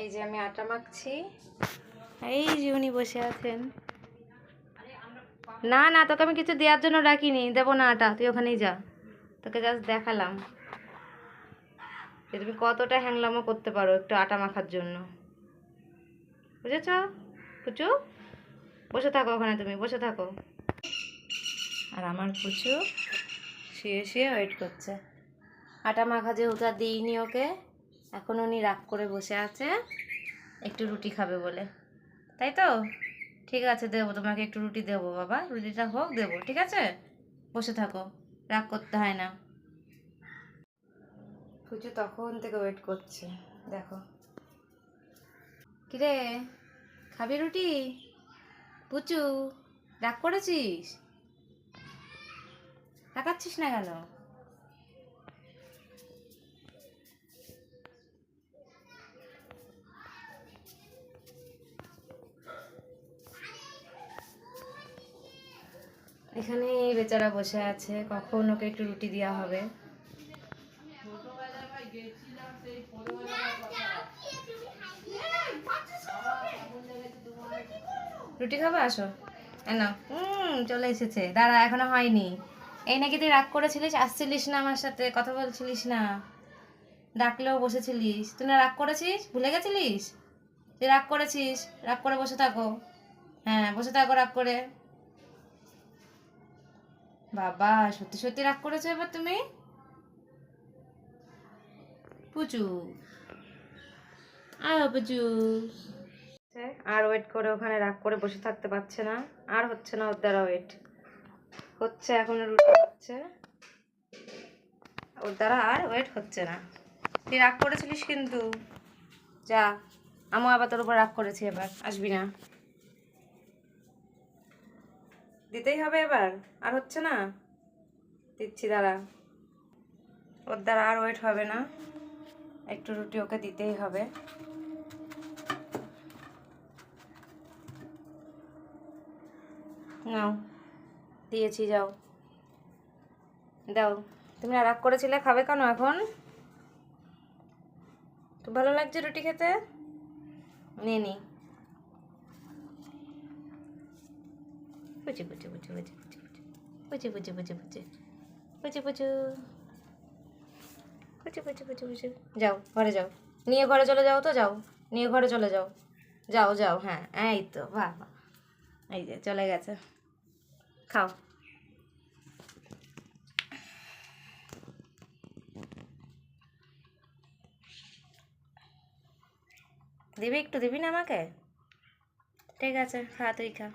এই যে আমি আটা মাখছি। এই যে উনি বসে আছেন। না না তোকে আমি কিছু দেওয়ার জন্য ডাকিনি। দেবো না আটা তুই ওখানেই যা। তোকে জাস্ট দেখালাম। যে তুমি কতটা হ্যাংলামো করতে পারো একটু আটা মাখার জন্য। বুঝেছ? পুচু বসে থাকো ওখানে তুমি বসে থাকো। আর আমার পুচু শুয়ে শুয়ে ওয়েট করছে। আটা মাখা যেহেতু দিইনি ওকে এখন উনি রাগ করে বসে আছে। একটু রুটি খাবে বলে। তাই তো? ঠিক আছে দেবো। তোমাকে একটু রুটি দেবো বাবা। রুটিটা হোক দেবো। ঠিক আছে? বসে থাকো। রাগ করতে হয় না। পুচু তখন থেকে ওয়েট করছে। দেখো। কিরে? খাবি রুটি? পুচু রাগ করেছিস? তাকাচ্ছিস না কেন? এখানে বেচারা বসে আছে, কখন ওকে একটু রুটি দেওয়া হবে। রুটি খাবে? আসো। এন হুম চলে এসেছে। দাঁড়া, এখনও হয়নি। এই নাকি তুই রাগ করেছিলিস? আসছিলিস না আমার সাথে? কথা বলছিলিস না। ডাকলেও বসেছিলিস। তুই না রাগ করেছিস? ভুলে গেছিলিস? তুই রাগ করেছিস? রাগ করে বসে থাকো। হ্যাঁ বসে থাকো, রাগ করে। বাবা, সত্যি সত্যি রাগ করেছ এবার তুমি? পুচু আয় পুচু আর ওয়েট করে, ওখানে রাগ করে বসে থাকতে পারছে না। আর হচ্ছে না ওর দ্বারা ওয়েট হচ্ছে এখন রুটি হচ্ছে। ওর দ্বারা আর ওয়েট হচ্ছে না। তুই রাগ করেছিলিস কিন্তু। যা আমি আবার তোর উপর রাগ করেছি এবার। আসবি না। দিতেই হবে এবার, আর হচ্ছে না। দিচ্ছি, দাঁড়া। ওর দ্বারা আর ওয়েট হবে না। একটু রুটি ওকে দিতেই হবে। নাও, দিয়েছি, যাও। দাও, তুমি রাগ করেছিলে, খাবে কেন এখন? তো ভালো লাগছে রুটি খেতে? নিয়ে নি পুচু পুচু পুচু পুচু পুচু পুচু পুচু পুচু পুচু পুচু পুচু পুচু পুচু পুচু পুচু পুচু যাও ঘরে যাও নিয়ে ঘরে চলে যাও তো যাও নিয়ে ঘরে চলে যাও যাও যাও হ্যাঁ এই তো বাহ বাহ এই যে চলে গেছে খাও দিবি একটু দিবি না আমাকে ঠিক আছে খা তুই খা